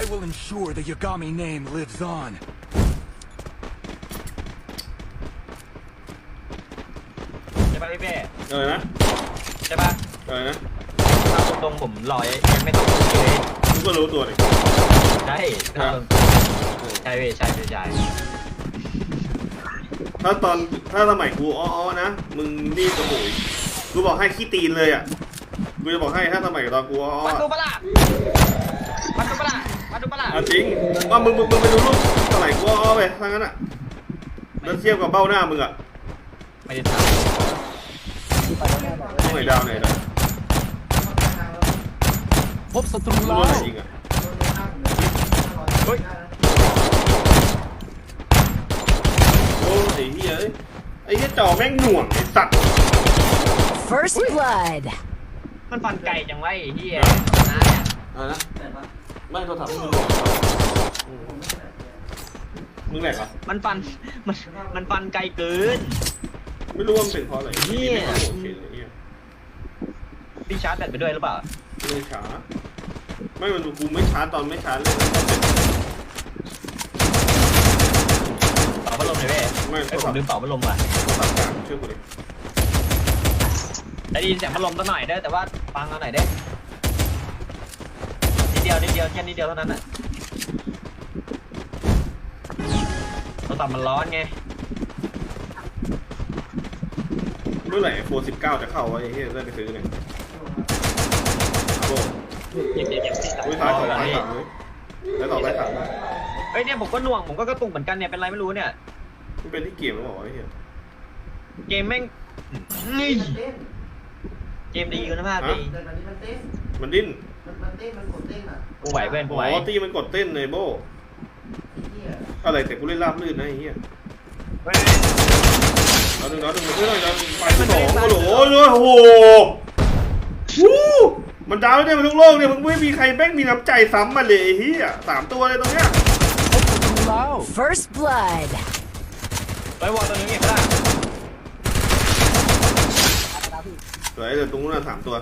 I will ensure the Yagami name lives on. ใช่ป่ะพี่เป้เออนะใช่ป่ะเออนะถ้าตรงๆผมรอยังไม่ต้องพูดเลยมึงก็รู้ตัวดิใช่ถ้าตรงใช่พี่ใช่พี่ใช่ถ้าตอนถ้าสมัยกูอ้อๆนะ มึงรีบกระโหยกูบอกให้ขี้ตีนเลยอะ กูจะบอกให้ถ้าสมัยตอนกูอ้อมาดูๆปะล่ะ จริงว่ามึงมึงมึงไปดูรูปสมัยกูอ้อๆไปทั้งนั้นอะแล้วเทียบกับเบ้าหน้ามึงอะไม่ได้ทต้องไหนดาวไหนดาวพบศัตรูมึงแล้รู้วไหนยิงอะำเฮ้ยโอ้ยไอ้เหี้ยเอ้ยไอ้เหี้ยจอแม่งหน่วงไอ้สัตว์ First blood. มันฟันไก่จังวะไอ้เหี้ยนะอะไรนะ ไม่โทรศัพท์มึงมึงแหลกเหรอมันฟัน มัน มันฟันไกลเกิน ไม่รู้ว่ามันเป็นเพราะอะไรเนี่ย ไม่เข้าหัวเข็นเลยเนี่ยพี่ชาร์จแบตไปด้วยหรือเปล่าไม่ช้าไม่มันดูกูไม่ช้าตอนไม่ช้าเลยเป่าพัดลมเลยเว้ยไม่ ไอ้ยผมลืมเป่าพัดลมว่ะโทรศัพท์กลางเชื่อกูดิได้ยินเสียงพัดลมสักหน่อยได้อแต่ว่าฟังเอาหน่อยได้อนิ ดเดียวนิดเดียวแค่นิดเดียวเท่านั้นน่ะโทรศัพท์มันร้อนไงเมื่อไหร่โฟร์สิบเก้าจะเข้าวะไอ้เหี้ยได้ไปซื้อเนี่ยโอ้เย็บเย็บเย็บยท้ายต่อท้ายต่อเลยแล้วต่อไปถามเฮ้ยเนี่ยผมก็หน่วงผมก็กระตุกเหมือนกันเนี่ยเป็นไรไม่รู้เนี่ย มันเป็นที่เกมแล้วบอกว่าไอ้เหี้ยเกมแม่งนี่เกมดีคุณภาพดีแต่ตอนนี้มันเต้นมันดิ้นมันมัน เต้นมันกดเต้นอะกูไหวเพื่อนกูอ๋ไหวอตีมันกดเต้นเลยโบไอ้เหี้ยอะไรแต่กูเล่นราบลื่นนะไอ้เหี้ยเฮ้ยเอาหนึ่งเอาหนึ่งมาช่วยหน่อยนะไปที่สองโอ้โหโอ้โหวู้มันดาวเนี่ยมันทุกโลกเนี่ยมึงไม่มีใครแม่งมีน้ำใจซ้ำมาเลยไอ้เหี้ยสามตัวเลยตรงเนี้ยพบศัตรูแล้ว First blood. ไปวอลตัวนึงเก็บได้สวยเดี๋ยวตรงนู้นนะสามตัว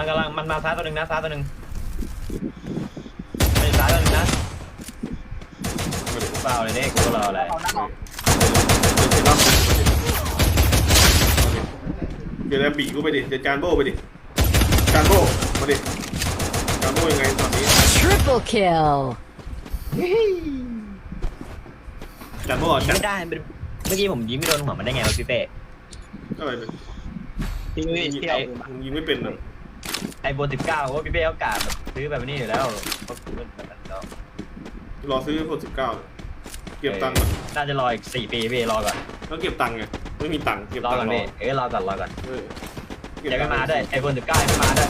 มันกำลังมันมาซ้ายตัวหนึ่งนะซ้ายตัวหนึ่งเป็นซ้ายตัวหนึ่งนะมาดิเปล่าเลยเด็กกูรออะไรเดี๋ยวแล้วบีกูไปดิ เดี๋ยวจานโบ้ไปดิ จานโบ้มาดิ จานโบ้ยังไงตอนนี้ Triple kill. จานโบ้ยิอะงจานไม่ได้มันเมื่อกี้ผมยิงไม่โดนหัวมันได้ไงวะพี่เป้อะไรเป็นที่ยิงที่ไอยิงไม่เป็นอะ ไอโบสิบเก้าว่าพี่เป้เขากาดแบบซื้อแบบนี้อยู่แล้วเขาซื้อแบบนั้นแล้วรอซื้อคนสิบเก้าเก็บตังค์ก่อนน่าจะรออีกสี่ปีพี่รอก่อนแล้วเก็บตังค์ไงไม่มีตังค์เก็บรอตังก่อนค์รอพี่เอ้ยรอก่อนรอก่อนเออยังไม่มาด้วยไอโฟนสิบเก้ายังไม่มาด้วย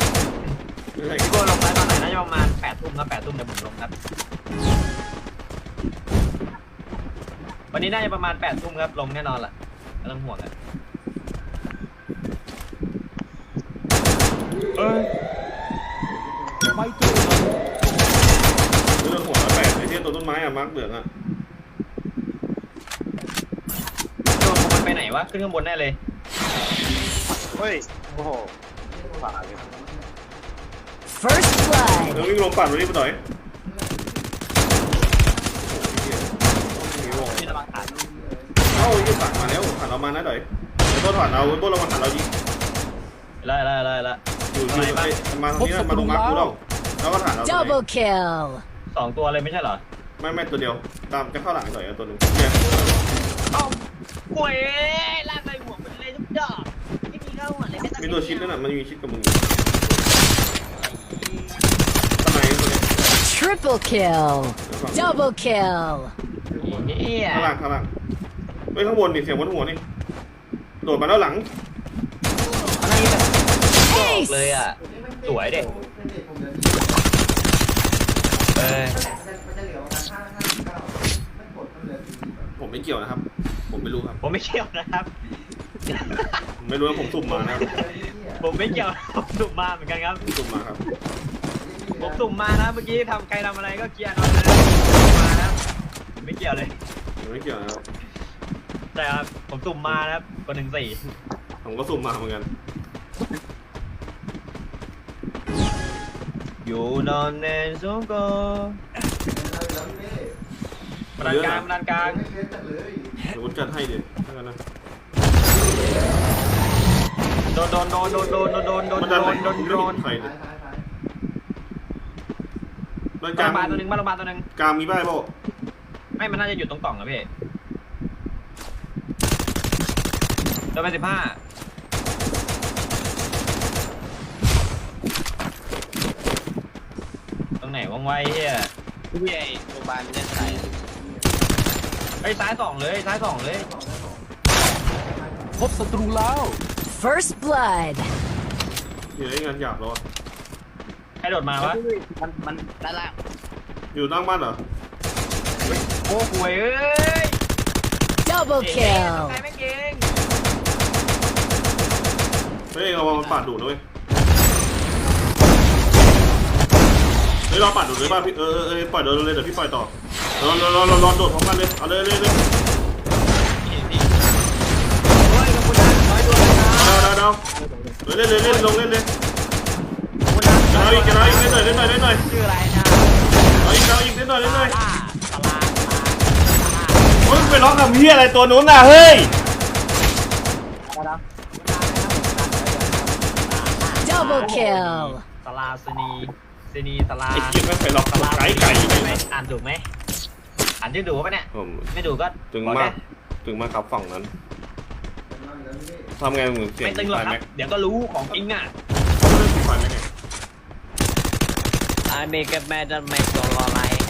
ไม่ใช่พี่โก้ลงไลฟ์ตอนไหนน่าจะประมาณแปดทุ่มนะแปดทุ่มเดี๋ยวผมลงครับวันนี้น่าจะประมาณแปดทุ่มครับลงแน่นอนล่ะไม่ต้องห่วงอะ เออไม่เจอเรื่องหัวละแปดไอ้ที่ตัวต้นไม้อะมาร์กเหลืองอะโดนของมันไปไหนวะ ขึ้นข้างบนแน่เลย เฮ้ย โอ้โหฝาเลย First เดี๋ยว blood. วิ่งลงปั่นวันนี้ไปหน่อยที่ระวังขาดเอ้ายี่ปั่นมาแล้วผ่านเรามานะหน่อยเดี๋ยวต้นผ่านเราต้นเรามาผ่านเรายิงไล่ไล่ไล่ไล่ อยู่อยู่ไอ้มาตรงนี้มาตรงมาร์กกูเราแล้วก็ผ่านเรา Double kill. สองตัวเลยไม่ใช่เหรอไม่ไม่ตัวเดียว ตามจะเข้าหลังหน่อยตัวนึงเนี่ยเอ้าห่วยลากไปหัวมันเลยทุกดอกไม่มีเข้าหัวเลยไม่ต้องมีตัวชิดนั่นน่ะมันมีชิดกับมึงทำไมตัวเนี้ย Triple kill. Double kill. เนี่ยข้างล่างข้างล่างเฮ้ยข้างบนนี่เสียงบนหัวนี่โดดมาแล้วหลังอะไรแบบ บอก Ace. เลยอะ สวยเด็กเป็นเด็กผมเดินเออมันจะเหลือประมาณห้าห้าสิบเก้าไม่กดมันเหลือสี่สิบผมไม่เกี่ยวนะครับ ผมไม่รู้ครับ ผมไม่เกี่ยวนะครับผมไม่รู้ว่าผมสุ่มมานะครับผมไม่เกี่ยวผมสุ่มมาเหมือนกันครับผมสุ่มมาครับ ผมสุ่มมานะเมื่อกี้ทำใครทำอะไรก็เคลียร์เอาเลยนะสุ่มมานะครับผมไม่เกี่ยวเลยผมไม่เกี่ยวนะครับแต่ครับ ผมสุ่มมานะครับคนหนึ่งสี่ผมก็สุ่มมาเหมือนกัน อยู่นอนในสงกมันดันกลางมันดันกลางไม่เล่นจัดเลยเดี๋ยวผมจัดให้ดิถ้างั้นนะ โดนโดนโดนโดนโดนโดนโดนมันโดดันไหนนโดนผมโดไม่นเห็นใครเลท้ายยท้ายท้ายบ้านกบ้าลางนบาลตัวหนึ่งบ้านโรงพยาบาลตัวหนึ่งกลางมีบ้านเปล่าไม่มันน่าจะอยู่ตรงกล่องนะพี่โดนไปสิบห้าตร งไหนว่างไวเฮียพี่ไอ้โรงพยาบาลเนี่ยใส่ไอ้ยซ้ายสองเลยซ้ายสองเลย พบศัตรูแล้ว First blood. อยู่ในงานหยาบแล้วอะใครโดดมาวะมันมันด้านล่างอยู่ตั้งบ้านเหรอโอ้โหเอ้ย Double เก่ง kill. ใครไม่เก่ง เฮ้ยเรามันปาดดูดนะเว้ย เฮ้ยราปาดดูดเลยป่ะพี่เออเออเออปล่อยเดินเลยเดี๋ยวพี่ปล่อยต่อรอรอรอรอรอโดดพร้อมกันเลยเอาเลยเลยเลยเฮ้ยขอบคุณนร้อยดวงนะดาวดาวเล่นเลยเล่นลงเล่นเลยขอบคุณนะจะเอาอีกจะเอาอีกเล่นหน่อยเล่นหน่อยเล่นหน่อยชื่ออะไรนะเอาอีกเอาอีกเล่นหน่อยเล่นหน่อยโอ้ยไปร้องกับพี่อะไรตัวนู้นน่ะเฮ้ย Double kill. ตลาสนี สนีตลาดไอ้เกียไม่ไปร้องตลาดไก่ไก่ใช่ไหมไม่อ่านถูกไหมอ่านชื่อถูกปะเนี่ย ผมไม่ถูกก็ตึงบอกมาได้กตึงมากครับฝั่งนั้นเป็นนั่งแล้วนี่ทำไงมึงเสียไม่งตึงหรอกครับแม็กเดี๋ยวก็รู้ของจริงอะเขาเล่นสีไฟแม็กไง I make a man that make a lot like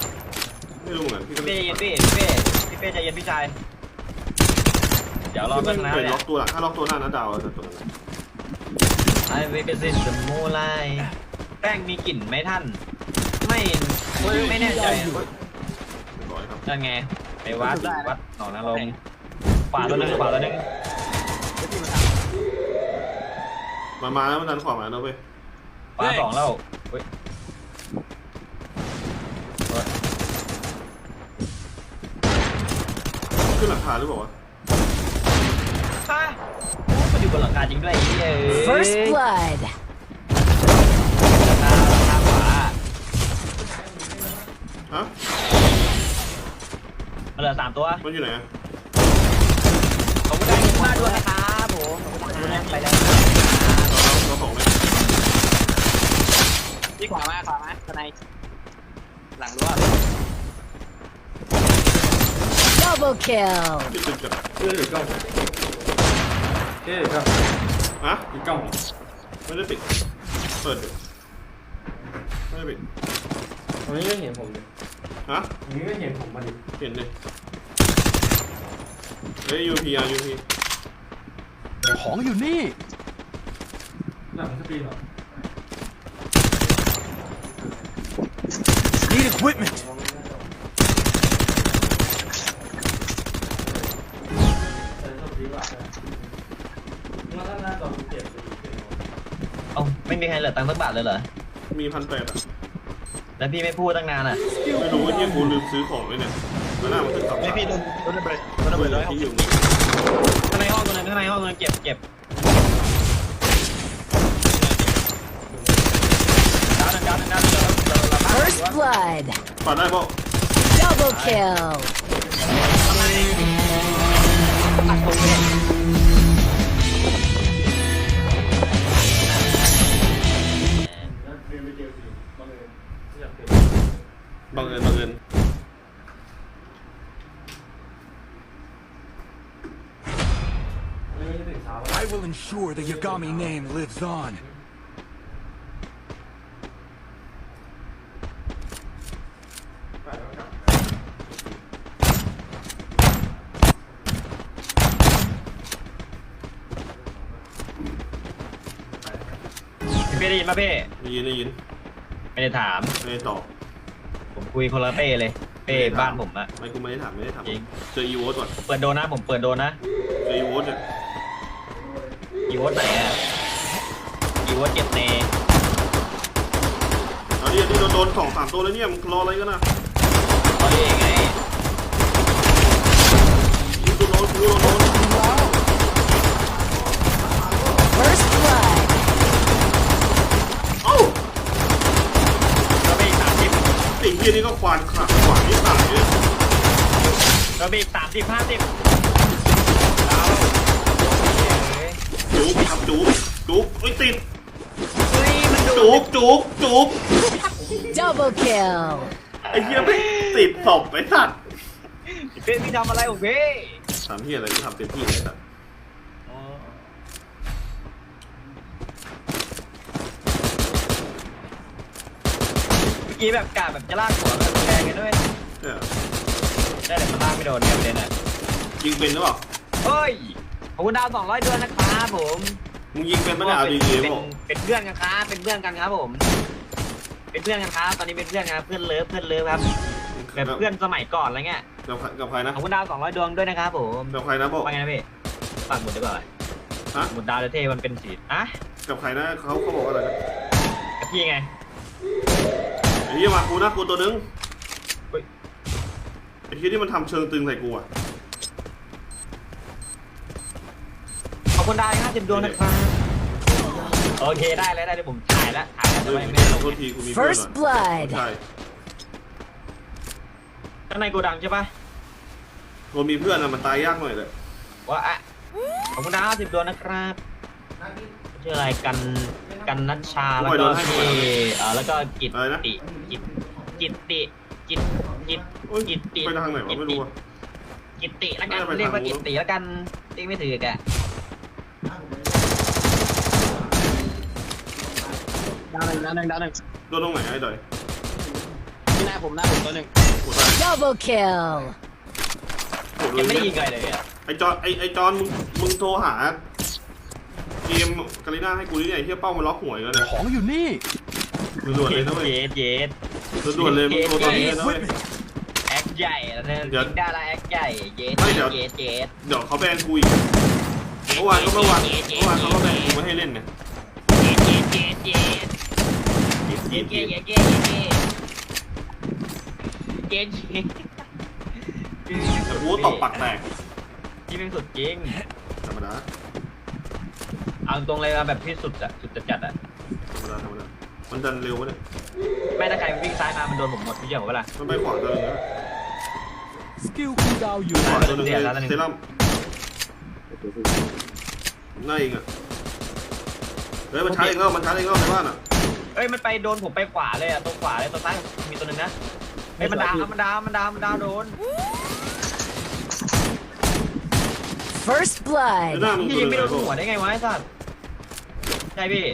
ไม่รู้เหมือนกันพี่ก็พี่เล่นเย็นพี่พี่เป้พี่เป้ใจเย็นพี่ชาย เดี๋ยวรอพี่เพื่อนนะเป็นเนี่ล็ยอกตัวละถ้าล็อกตัวหน้านะดาวจะตัวนั้น I make a sin the moonlight แป้งมีกลิ่นไหมท่าน ไม่ไม่แน่ใจอะเรียบร้อยครับนั่นไงไปวัดวัดหนองนางรมขวาตัวหนึงขวาตัวหนึงมามาแล้วมันดันขวามาแล้วเว้ยขวาสองแล้วเฮ้ยขึ้นหลังคาหรือเปล่าวะฮะโอ้มันอยู่บนหลังคาจริงด้วยไอ้เหี้ยเอ้ย First blood. ฮะมันเหลือสามตัวมันอยู่ไหนอะขอบคุณได้มากด้วยนะครับผมขอบคุณนะไปแล้วเราสองเลยที่ขวามาขวามาข้างในหลังรั้ว Double kill. ติดตึกจัดเอ้ยกล้องเอ้ยกล้องฮะอีกกล้องไม่ได้ปิด เปิดอยู่ไม่ได้ปิดตรงนี้ก็เห็นผมดิ ฮะตรงนี้ก็เห็นผมมาดิเห็นดิเฮ้ยยูพีอาร์ยูพีของอยู่นี่ หลังสตรีมเหรอ Need equipment เออสตรีมอะมาด้านหน้าจอเก็บไปดูเก็บเอ้าไม่มีใครเหลือตังค์สักบาทเลยเหรอมีพันแปดอะ แล้วพี่ไม่พูดตั้งนานอะไม่รู้ว่าที่กูลืมซื้อของเลยเนี่ยแล้วหน้ามันขึ้นสามไม่พี่โดนโดนระเบิดโดนระเบิดร้อยหกที่สิอบยู่ข้างในห้องตัวนึงข้างในห้องตัวนึงเก็บเก็บดาวหนึ่งดาวหนึ่งดาวหนึ่งดาวหนึ่งดาวหนึ่ง First blood. ปาดได้เปล่า Double kill. บังเอิญบังเอิญไม่ได้ตื่นเช้า I will ensure the Yagami name lives on พี่เป้ได้ยินป่ะเป้ได้ยินได้ยินไม่ได้ถามไม่ได้ตอบ ผมคุยคนละเป้เลยเป้บ้านผมอะ ไม่กูไม่ได้ถามไม่ได้ถามจริง เจออีโวตก่อนเปิดโดนนะผมเปิดโดนนะเจออีโวตเนี่ยอีวอตไหนอะอีวอตเจ็ดเนเอาดิเอาดิโดนโดนสองสามตัวแล้วเนี่ยมึงรออะไรกันนะเขาเองไง ยิงตัวโดนตัวโดน First blood. เอ้า ยนี่ก็ควานขาดขวานที่ตายเลยเราบีสามสิบห้าสิบเอาจุกครับจุกจุกเอ้ยติดเฮ้ยมันดูจุกจุกจุก Double kill. ไอ้เหี้ยไม่ติดศพไอ้สัตว์เพื่อนพี่ทำอะไรของพี่ทำเหี้ยอะไรกูทำเต็มที่เลยสัตว์ เมื่อ กี้แบบกาแบบจะลากหัวแบบแรงกันด้วยเนี่ยได้แต่มันลากไม่โดนเนี่ยประเด็นอะยิงเป็นหรือเปล่าเฮ้ยขอบคุณดาวสองร้อยเดือนนะครับผมมึงยิงเป็นไม่ได้เอาดีเป็ๆนบอกเป็นเพื่อนกันครับเป็นเพื่อนกันครับผม เป็นเพื่อนกันครับตอนนี้เป็นเพื่อนกันครับเพื่อนเลิฟเพื่อนเลิฟครับแบบเพื่อนสมัยก่อนอะไรเงี้ยกับใครกับใครนะขอบคุณดาวสองร้อยดวงด้วยนะครับผมกับใครนะบอกว่าไงนะพี่ปากหมุดดีกว่าฮะหมุดดาวเท่ๆมันเป็นสีอะกับใครนะเขาเขาบอกว่าอะไรนะ กับพี่ไง ไอ้เหี้ยมากูนะกูตัวนึงเฮ้ย ไอ้เหี้ยที่มันทำเชิงตึงใส่กูอะขอบคุณดาวห้าสิบดวงนะครับโอเคได้แล้วได้เดี๋ยวผมถ่ายแล้วถ่ายแล้วแต่เฮ้ยว่ายังไม่ได้ลงโทษทีกูมีเพื่อน First หน่อย blood. ใช่ข้างในโกดังใช่ปะกูมีเพื่อนอะมันตายยากหน่อยเลยว่าอะขอบคุณดาวห้าสิบดวงนะครับนัดนี้ชื่ออะไรกัน กันนัชชา แล้วก็พี่เอ่อแล้วก็กิตติกิตกิตติกิตกิตโอ้ยกิตติไปทางไหนวะไม่รู้อะกิตติแล้วกันน่าจะไปเรียกว่าทางนู้กินตติแล้วกันเรียกไม่ถือแกดาวหนึ่งดาวหนึ่งดาวหนึ่งโดนตรงไหนไอ้ดอยที่หน้าผมหน้าผมตัวหนึ่งกูตาย Double kill. โอ้โหยังไม่ได้เลยิยงใครเลยอะไอ้จอนไอ้ไอ้จอนมึงมึงโทรหา เกมกาลิน่าให้กูนี่ไอ้เหี้ยเป้ามันล็อกหัวอีกแล้วเนี่ยของอยู่นี่ด่วนๆเลยนะเว้ยเย็ดเย็ด ด่วนๆเลยมึงโทรตอนนี้เลยนะเว้ย แอคใหญ่แล้วเนี่ยเดี๋ยวยิงได้ละแอคใหญ่ เย็ดไม่เดี๋ยว เย็ดเย็ดเดี๋ยวเขาแบนกูอีกเมื่อวานก็เมื่อวานเมื่อวานเขาก็แบนกูไม่ให้เล่นเนี่ยเย็ดเย็ดเย็ดเย็ดเย็ดเย็ดเย็ดเย็ดเย็ดเย็ดเย็ดเย็ดแต่กูก็ตบปากแตกที่เป็นสุดจริงธรรมดา เอาตรงเลยนะแบบที่สุดอะสุดจัดๆอะธรรมดาธรรมดามันดันเร็ววะเนี่ยแม่ถ้าใครวิ่งซ้ายมามันโดนผมหมดพี่เจ้าเวลา มันไปขวาตัวหนึงนะสกิลคูลดาวน์อยู่ ขวาตัวหนึงเดี๋ยวแล้วหนึ่ง เซรั่มหน้าเองอะเฮ้ยมันช้าเองแล้วมันช้าเองแล้วในบ้านอะเอ้ยมันไปโดนผมไปขวาเลยอะตรงขวาเลยตรงซ้ายมีตัวหนึงนะเฮ้ยมันดาวมันดาวมันดาวมันดาวโดน First ในหน้า blood. มึงพี่ตัวยิงหนึไม่งโดนหัวได้ไงวะไอ้สัสใช่พี่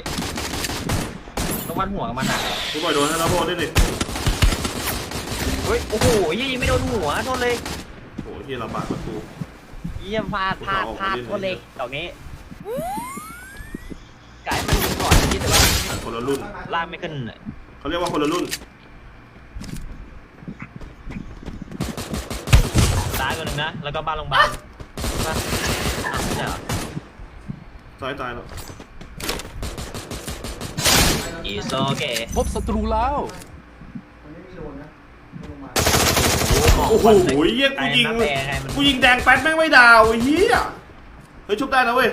ตรงวันหัวกับมันอะกูปล่อยโดนให้แล้วโบได้ดิเฮ้ยโอ้โหยิงไม่โดนหัวโทษเลยโอ้ยเฮียลำบากประตู เยี่ยมพลาดพลาดพลาดโทษเลยดอกนี้ไก่มันยิงก่อนคิดแต่ว่าแต่คนละรุ่นลากไม่ขึ้นอะเขาเรียกว่าคนละรุ่นซ้ายตัวหนึ่งนะ แล้วก็บ้านโรงพยาบาลบ้านอ้าวไม่ใช่เหรอซ้ายตายแล้ว อีโซเกะพบศัตรูแล้วมันไม่มีโดนนะลงมาโอ้โหเฮียกูยิง กูยิงแดงแป๊ดแม่งไม่ดาวไอ้เฮียเฮ้ยชุบได้นะเว้ย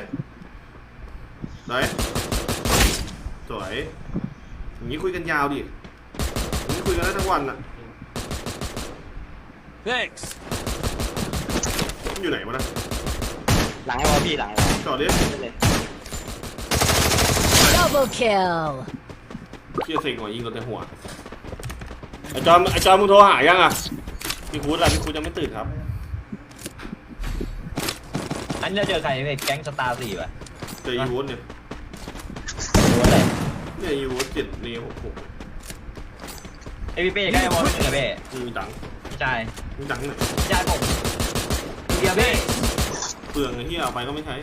สวยสวยอย่างนี้คุยกันยาวดิอย่างนี้คุยกันได้ทั้งวันอะ thanks มันอยู่ไหนวะนะหลังไอ้วอลพี่หลังไอ้วอลจอดดิเลย Double kill. เชี่ยเซ็งกว่ายิงตัวแต่หัวไอจอมไอจอมมึงโทรหายังอะพี่คูดล่ะพี่คูดยังไม่ตื่นครับ อันนี้เราเจอใครเนี่ยแก๊งสตาร์สี่ป่ะเจออีวูดเนี่ยรู้อะไรเนี่ยอีวูดเจ็ดนี่หกหกไอพี่เป้ใกล้มองไม่ถึงอะเป้มึงดังพี่ชายมึงดังไหนอยพี่ชายผมเดียวเป้เปลืองไอ้เหี้ยเอาไปก็ไม่ใช้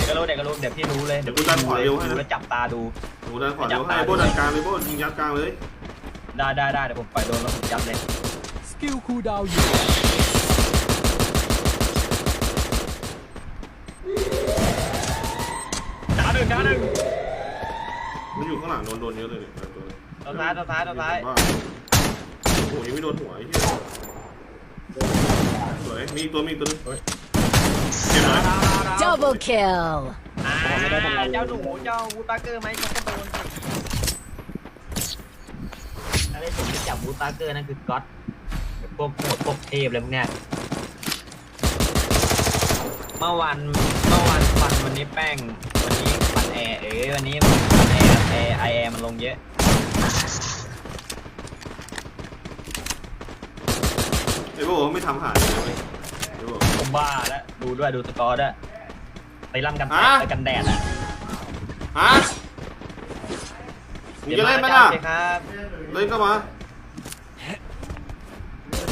เด็กก็รู้เด็กก็รู้เดี๋ยวพี่รู้เลยเดี๋ยวกูดันขวาเร็วให้นะดูแล้วจับตาดูโอ้ด้านขวาเดี๋ยวให้โบดันกลางเลยโบยิงยัดกลางเลยได้ได้ได้เดี๋ยวผมปล่อยโดนแล้วผมจับเลยสกิลคูลดาวน์อยู่ดาวหนึ่งดาวหนึ่งมันอยู่ข้างหลังโดนโดนเยอะเลยเนี่ยตัวนี้ตัวท้ายตัวท้ายตัวท้ายบ้โอ้ยงไม่โดนหัวไอ้เหี้ยสวยมีอีกตัวมีอีกตัวนึงเจ็บไหม Double kill. อ่าเจ้าหนูเจ้าวูดบาร์เกอร์ไหมฉันก็โดนสิอะไรผมจะจับบูตาเกอร์นั่นคือก๊อตพวกโหดพวกเทพเลยพวกเนี้ยเมื่อวันเมื่อวันฟันวันนี้แป้ง วันนี้ฟันแอร์เอ้ยวันนี้ฟันแอร์แอร์ไอแอร์มันลงเยอะ ไอ้พวกเขาไม่ทำหายเลยนะเว้ยไอ้พวกผมบ้าแล้วดูด้วยดูสกอร์ด้วย ไปล่ำกันแดอะดไปกันแดดอะฮะมึงจะเล่นไหมล่ะเดี๋ยวมาครับเล่นก็มา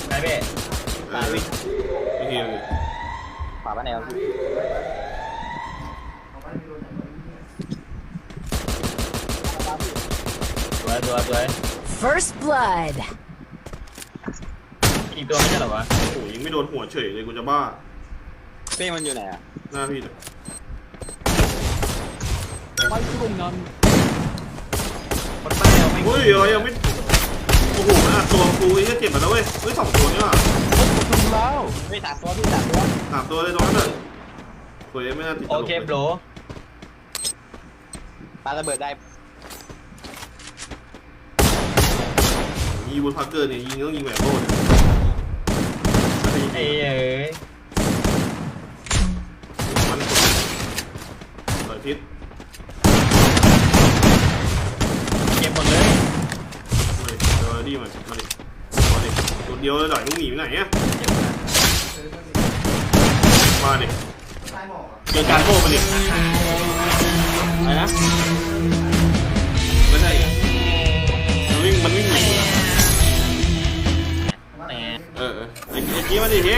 ไปเบ้เออโอเคโอเคขวาบ้านแนวสวยสวยสวย First blood. อีกตัวไม่ใช่เหรอวะโอ้โหยังไม่โดนหัวเฉยเลยกูจะบ้าเป้มันอยู่ไหนอะหน้าพี่เลย ไปตรงนั้นคนบ้านเราไม่เฮ้ยเอายังไม่ โอ้โหมันอัดตัวกูไอ้เหี้ยเจ็บมาแล้วเว้ย เฮ้ยสองตัวนี่ว่ะพบศัตรูแล้วไม่สามตัวพี่สามตัวสามตัวเลยตรงนั้นเลยเฮ้ยไม่น่าติดตลโอกเคลยโบรปาระเบิดได้ยิงบนพักเกอร์เนี่ยยิงต้องยิงแบบโบ้เนี่ยไอ้เอ้ยมันเปิดทิศ เก็บหมดเลย มา ดิเดี๋ยวดีมันมาดิมาดิตัวเดียวเลยหน่อยมึงหนีไปไหนเนี่ยเก็บหมดแล้วมาดิใต้หมอกอะเจอการโบ้มาดิอะไรนะไม่ใช่มันวิ่งมันวิ่งหนีอะแหมเออเออไอ้ไอ้กี้มาดิเฮ้